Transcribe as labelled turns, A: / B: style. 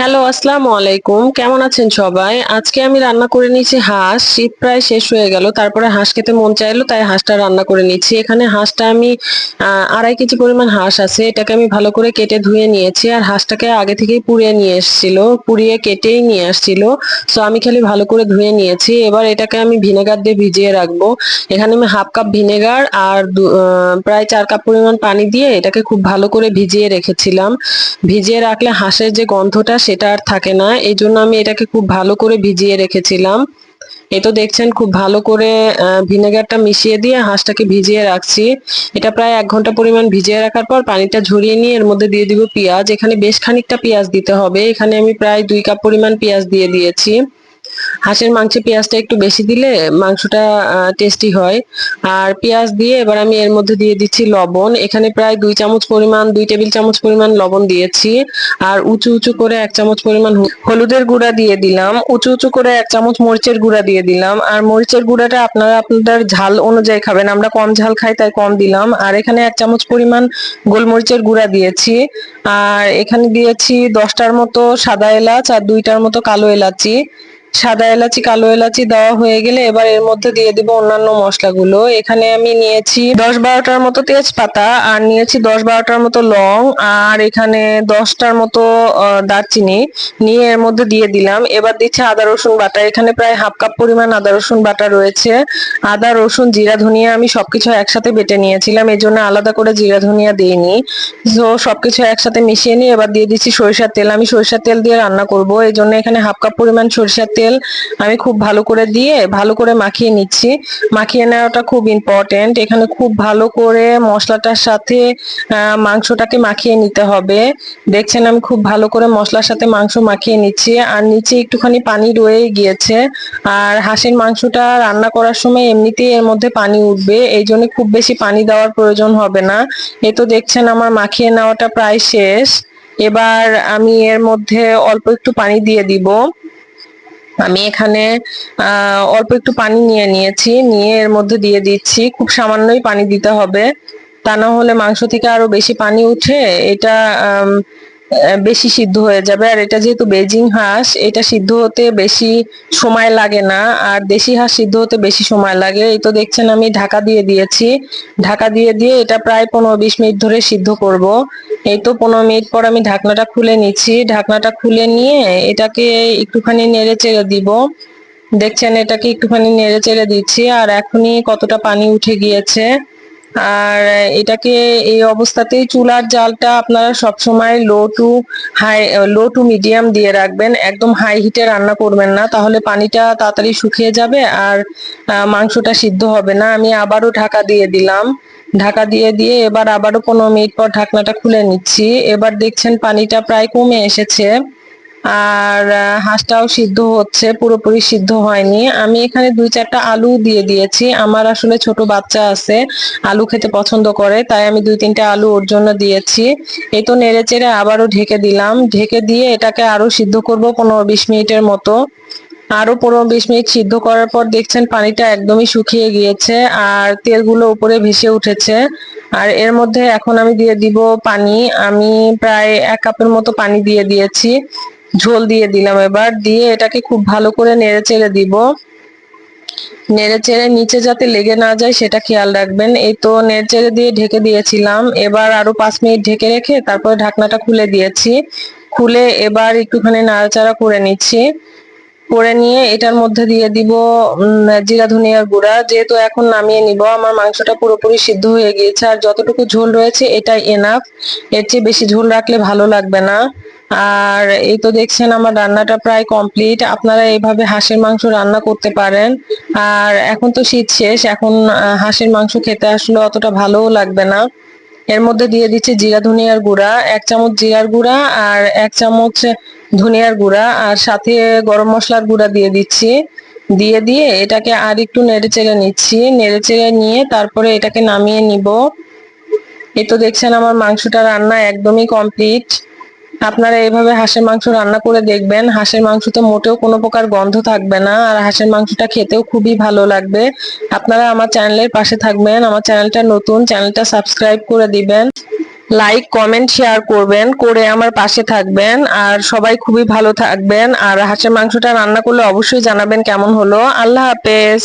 A: Hello, আসসালামু আলাইকুম। কেমন আছেন সবাই? আজকে আমি রান্না করে নিয়েছি হাঁস। শীত প্রায় শেষ হয়ে গেল, তারপরে হাঁস খেতে মন চাইলো, তাই হাঁসটা রান্না করে নিচ্ছি এখানে হাঁসটা আমি আড়াই কেজি পরিমাণ হাঁস আছে। এটাকে আমি ভালো করে কেটে ধুয়ে নিয়েছি আর হাঁসটাকে আগে থেকেই পুড়িয়ে নিয়ে এসেছিল, পুড়িয়ে কেটেই নিয়ে আসছিল সো আমি খালি ভালো করে ধুয়ে নিয়েছি। এবার এটাকে আমি ভিনেগার দিয়ে ভিজিয়ে রাখব। এখানে আমি হাফ কাপ ভিনেগার আর প্রায় চার কাপ পরিমাণ পানি দিয়ে এটাকে খুব ভালো করে ভিজিয়ে রেখেছিলাম। ভিজিয়ে রাখলে হাঁসের যে গন্ধটা সেটা আর থাকে না। এই জন্য আমি এটাকে খুব ভালো করে ভিজিয়ে রেখেছিলাম। এ তো দেখছেন খুব ভালো করে ভিনেগারটা মিশিয়ে দিয়ে হাঁসটাকে ভিজিয়ে রাখছি। এটা প্রায় এক ঘণ্টা পরিমাণ ভিজিয়ে রাখার পর পানিটা ঝরিয়ে নিয়ে এর মধ্যে দিয়ে দিব পেঁয়াজ। এখানে বেশ খানিকটা পেঁয়াজ দিতে হবে। এখানে আমি প্রায় দুই কাপ পরিমাণ পেঁয়াজ দিয়ে দিয়েছি। হাঁসের মাংসে পেঁয়াজটা একটু বেশি দিলে মাংসটা টেস্টি হয়। আর পেঁয়াজ দিয়ে এবার আমি এর মধ্যে দিয়ে দিচ্ছি লবণ। এখানে প্রায় দুই চামচ পরিমাণ, দুই টেবিল চামচ পরিমাণ লবণ দিয়েছি। আর উঁচু উঁচু করে এক চামচ পরিমাণ হলুদের গুঁড়া দিয়ে দিলাম। উঁচু উঁচু করে এক চামচ মরিচের গুঁড়া দিয়ে দিলাম। আর মরিচের গুঁড়াটা আপনারা, আপনাদের ঝাল অনুযায়ী খাবেন। আমরা কম ঝাল খাই, তাই কম দিলাম। আর এখানে এক চামচ পরিমাণ গোলমরিচের গুঁড়া দিয়েছি। আর এখানে দিয়েছি দশটার মতো সাদা এলাচ আর দুইটার মতো কালো এলাচি। সাদা এলাচি, কালো এলাচি দেওয়া হয়ে গেলে এবার এর মধ্যে দিয়ে দিব অন্যান্য মশলাগুলো। এখানে আমি নিয়েছি দশ বারোটার মতো তেজপাতা আর নিয়েছি দশ বারোটার মতো লং আর এখানে দশটার মতো দারচিনি। নিয়ে এর মধ্যে দিয়ে দিলাম। এবার দিচ্ছে আদা, রসুন বাটা। এখানে প্রায় হাফ কাপ পরিমাণ আদা, রসুন বাটা রয়েছে। আদা, রসুন, জিরা, ধনিয়া আমি সবকিছু একসাথে বেটে নিয়েছিলাম। এই জন্য আলাদা করে জিরা, ধনিয়া দিইনি। তো সবকিছু একসাথে মিশিয়ে নিয়ে এবার দিয়ে দিচ্ছি সরিষার তেল। আমি সরিষার তেল দিয়ে রান্না করব। এই জন্য এখানে হাফ কাপ পরিমাণ সরিষার তেল আমি খুব ভালো করে দিয়ে ভালো করে মাখিয়ে নিচ্ছি। মাখিয়ে নেওয়াটা খুব ইম্পর্টেন্ট এখানে খুব ভালো করে মশলাটার সাথে মাংসটাকে মাখিয়ে নিতে হবে। দেখছেন আমি খুব ভালো করে মশলার সাথে মাংস মাখিয়ে নিচ্ছি। আর নিচে একটুখানি পানি রয়ে গিয়েছে। আর হাঁসের মাংসটা রান্না করার সময় এমনিতেই এর মধ্যে পানি উঠবে। এই জন্য খুব বেশি পানি দেওয়ার প্রয়োজন হবে না। এ তো দেখছেন আমার মাখিয়ে নেওয়াটা প্রায় শেষ। এবার আমি এর মধ্যে অল্প একটু পানি দিয়ে দিব। আমি এখানে অল্প একটু পানি নিয়ে নিয়েছি। নিয়ে এর মধ্যে দিয়ে দিচ্ছি। খুব সামান্যই পানি দিতে হবে। তা না হলে মাংস থেকে আরও বেশি পানি উঠে এটা বেশি সিদ্ধ হয়ে যাবে। আর এটা যেহেতু বেজিং হাঁস, এটা সিদ্ধ হতে বেশি সময় লাগে না। আর দেশি হাঁস সিদ্ধ হতে বেশি সময় লাগে। এই তো দেখছেন আমি ঢাকা দিয়ে দিয়েছি। ঢাকা দিয়ে দিয়ে এটা প্রায় পনেরো বিশ মিনিট ধরে সিদ্ধ করব। এই তো পনেরো মিনিট পর আমি ঢাকনাটা খুলে নিচ্ছি। ঢাকনাটা খুলে নিয়ে এটাকে একটুখানি নেড়ে চেড়ে দিব। দেখছেন এটাকে একটুখানি নেড়ে চেড়ে দিচ্ছি। আর এখনই কতটা পানি উঠে গিয়েছে। আর এটাকে এই অবস্থাতেই চুলার জালটা আপনারা সবসময় low to high low to medium দিয়ে রাখবেন। একদম হাই হিটে রান্না করবেন না, তাহলে পানিটা তাড়াতাড়ি শুকিয়ে যাবে আর মাংসটা সিদ্ধ হবে না। আমি আবারও ঢাকা দিয়ে দিলাম। ঢাকা দিয়ে দিয়ে এবার আবারও পনেরো মিনিট পর ঢাকনাটা খুলে নিচ্ছি। এবার দেখছেন পানিটা প্রায় কমে এসেছে। আর হাঁসটাও সিদ্ধ হচ্ছে, পুরোপুরি সিদ্ধ হয়নি। আমি এখানে দুই চারটা আলু দিয়ে দিয়েছি। আমার আসলে ছোট বাচ্চা আছে, আলু খেতে পছন্দ করে, তাই আমি দুই তিনটা আলু ওর জন্য দিয়েছি। এই তো নেড়ে চেড়ে আবারও ঢেকে দিলাম। ঢেকে দিয়ে এটাকে আরও সিদ্ধ করব পনেরো বিশ মিনিটের মতো। আরও পনেরো বিশ মিনিট সিদ্ধ করার পর দেখছেন পানিটা একদমই শুকিয়ে গিয়েছে আর তেলগুলো উপরে ভেসে উঠেছে। আর এর মধ্যে এখন আমি দিয়ে দিব পানি। আমি প্রায় এক কাপের মতো পানি দিয়ে দিয়েছি। ঝোল দিয়ে দিলাম এবার। দিয়ে এটাকে খুব ভালো করে নেড়ে চেড়ে দিব। নেড়ে চেড়ে নিচে যাতে লেগে না যায় সেটা খেয়াল রাখবেন। এই তো নেড়ে চেড়ে দিয়ে ঢেকে দিয়েছিলাম। এবার আরও পাঁচ মিনিট ঢেকে রেখে তারপরে ঢাকনাটা খুলে দিয়েছি। খুলে এবার একটুখানি নাড়াচাড়া করে নিচ্ছি। করে নিয়ে এটার মধ্যে দিয়ে দিব জিরা, ধনিয়ার গুঁড়া। যেহেতু এখন নামিয়ে নিব, আমার মাংসটা পুরোপুরি সিদ্ধ হয়ে গিয়েছে। আর যতটুকু ঝোল রয়েছে, এটাই এনাফ এর চেয়ে বেশি ঝোল রাখলে ভালো লাগবে না। আর এই তো দেখছেন আমার রান্নাটা প্রায় কমপ্লিট আপনারা এইভাবে হাঁসের মাংস রান্না করতে পারেন। আর এখন তো শীত শেষ, এখন হাঁসের মাংস খেতে আসলে অতটা ভালোও লাগবে না। এর মধ্যে দিয়ে দিচ্ছি জিরা, ধনিয়ার গুঁড়া, এক চামচ জিরার গুঁড়া আর এক চামচ ধনিয়ার গুঁড়া। আর সাথে গরম মশলার গুঁড়া দিয়ে দিচ্ছি। দিয়ে দিয়ে এটাকে আর একটু নেড়ে চেড়ে নিচ্ছি। নেড়ে চেড়ে নিয়ে তারপরে এটাকে নামিয়ে নিব। এ তো দেখছেন আমার মাংসটা রান্না একদমই কমপ্লিট আপনারা এইভাবে হাঁসের মাংস রান্না করে দেখবেন। হাঁসের মাংসতে মোটেও কোনো প্রকার গন্ধ থাকবে না। আর হাঁসের মাংসটা খেতেও খুবই ভালো লাগবে। আপনারা আমার চ্যানেলের পাশে থাকবেন। আমার চ্যানেলটা নতুন, চ্যানেলটা সাবস্ক্রাইব করে দিবেন। লাইক, কমেন্ট, শেয়ার করবেন। করে আমার পাশে থাকবেন। আর সবাই খুবই ভালো থাকবেন। আর হাঁসের মাংসটা রান্না করলে অবশ্যই জানাবেন কেমন হলো। আল্লাহ হাফেজ।